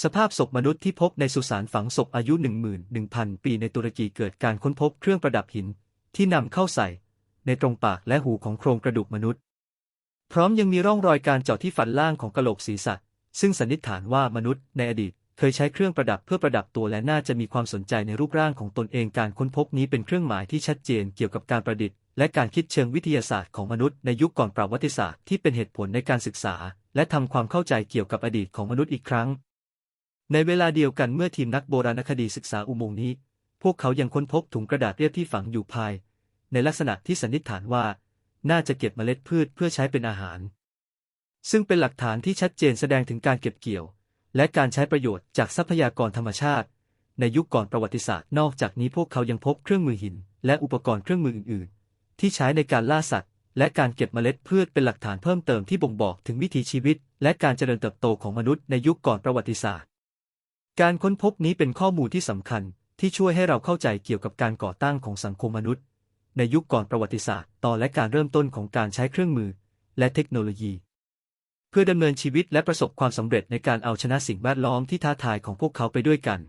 สภาพศพมนุษย์ที่พบในสุสานฝังศพอายุ 11,000 ปีในตุรกีเกิดการค้นพบเครื่องประดับหินที่นำเข้าใส่ ในตรงปากและหูของโครงกระดูกมนุษย์ พร้อมยังมีร่องรอยการเจาะที่ฟันล่างของกะโหลกศีรษะ ซึ่งสันนิษฐานว่ามนุษย์ในอดีตเคยใช้เครื่องประดับเพื่อประดับตัวและน่าจะมีความสนใจในรูปร่างของตนเองการค้นพบนี้เป็นเครื่องหมายที่ชัดเจนเกี่ยวกับการประดิษฐ์และการคิดเชิงวิทยาศาสตร์ของมนุษย์ในยุคก่อนประวัติศาสตร์ที่เป็นเหตุผลในการศึกษา และทำความเข้าใจเกี่ยวกับอดีตของมนุษย์อีกครั้ง ในเวลาเดียวกันเมื่อทีมนักโบราณคดีศึกษาอุโมงค์นี้ พวกเขายังค้นพบถุงกระดาษเรียบที่ฝังอยู่ภาย ในลักษณะที่สันนิษฐานว่า น่าจะเก็บเมล็ดพืชเพื่อใช้เป็นอาหาร ซึ่งเป็นหลักฐานที่ชัดเจนแสดงถึงการเก็บเกี่ยว และการใช้ประโยชน์จากทรัพยากรธรรมชาติ ในยุคก่อนประวัติศาสตร์ นอกจากนี้พวกเขายังพบเครื่องมือหิน และอุปกรณ์เครื่องมืออื่น ๆ ที่ใช้ในการล่าสัตว์ และการเก็บเมล็ดพืชเป็นหลักฐานเพิ่มเติมที่บ่งบอกถึงวิถีชีวิต และการเจริญเติบโตของมนุษย์ในยุคก่อนประวัติศาสตร์ การค้นพบนี้เป็นข้อมูลที่สำคัญที่ช่วยให้เราเข้าใจเกี่ยวกับการก่อตั้งของสังคมมนุษย์ ในยุคก่อนประวัติศาสตร์ต่อและการเริ่มต้นของการใช้เครื่องมือ และเทคโนโลยี เพื่อดำเนินชีวิตและประสบความสำเร็จในการเอาชนะสิ่งแวดล้อมที่ท้าทายของพวกเขาไปด้วยกัน